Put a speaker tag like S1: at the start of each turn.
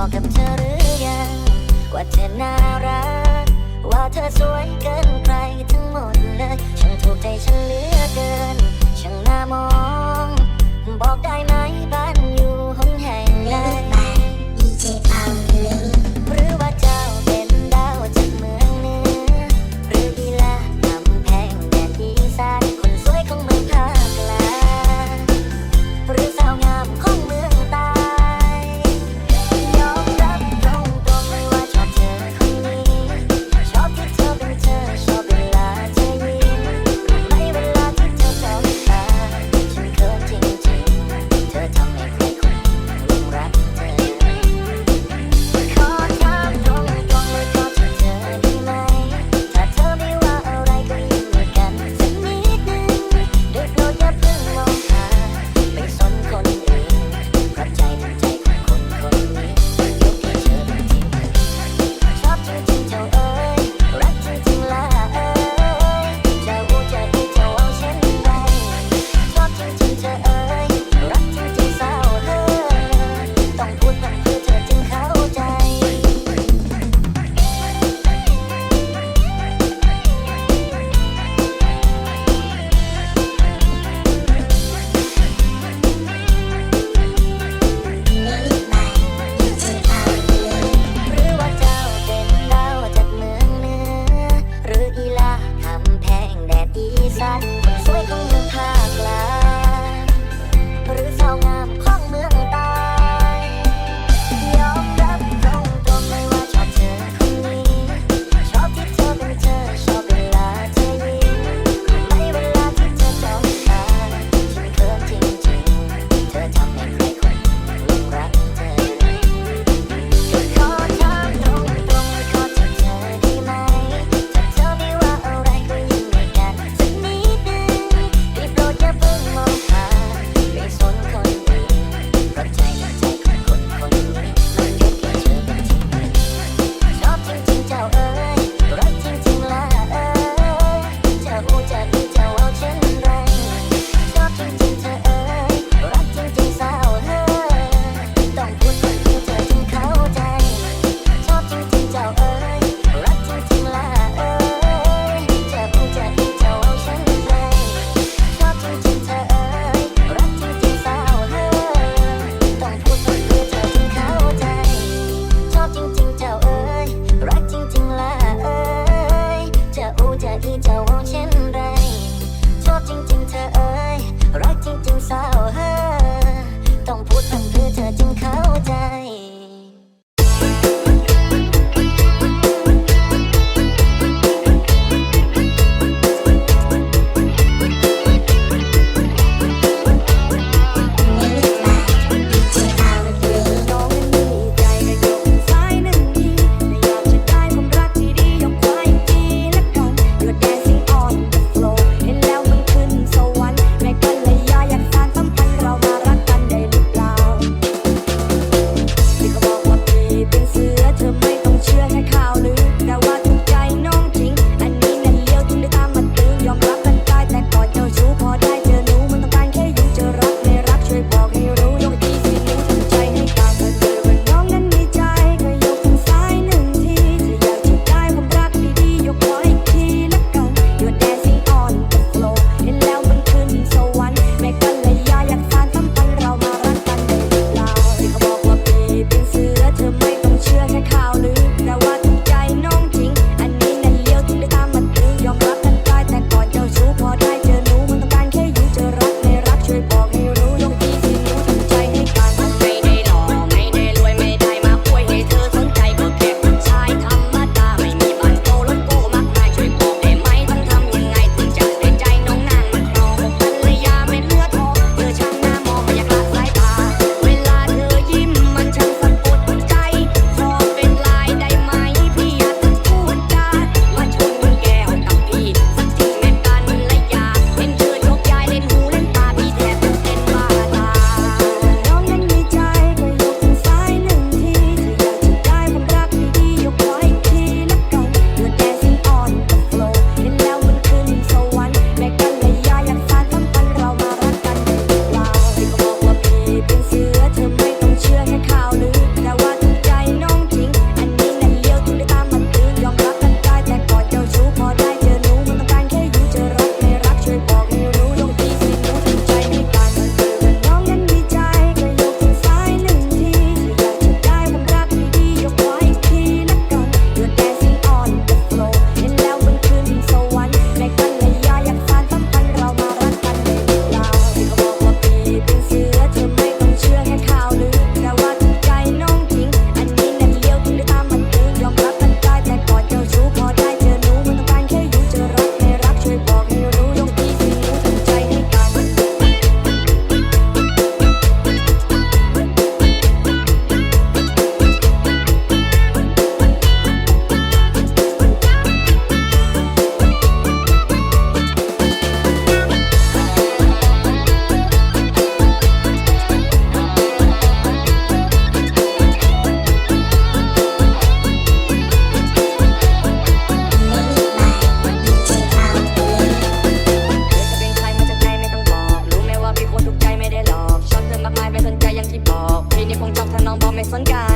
S1: อกกับเธอหรือยัง ว่าเธอน่ารัก ว่าเธอสวยเกินใครทั้งหมดเลยช่างถูกใจฉันเหลือเกินช่างน่ามอง บอกได้ไหมบ้า ไม่สนใจ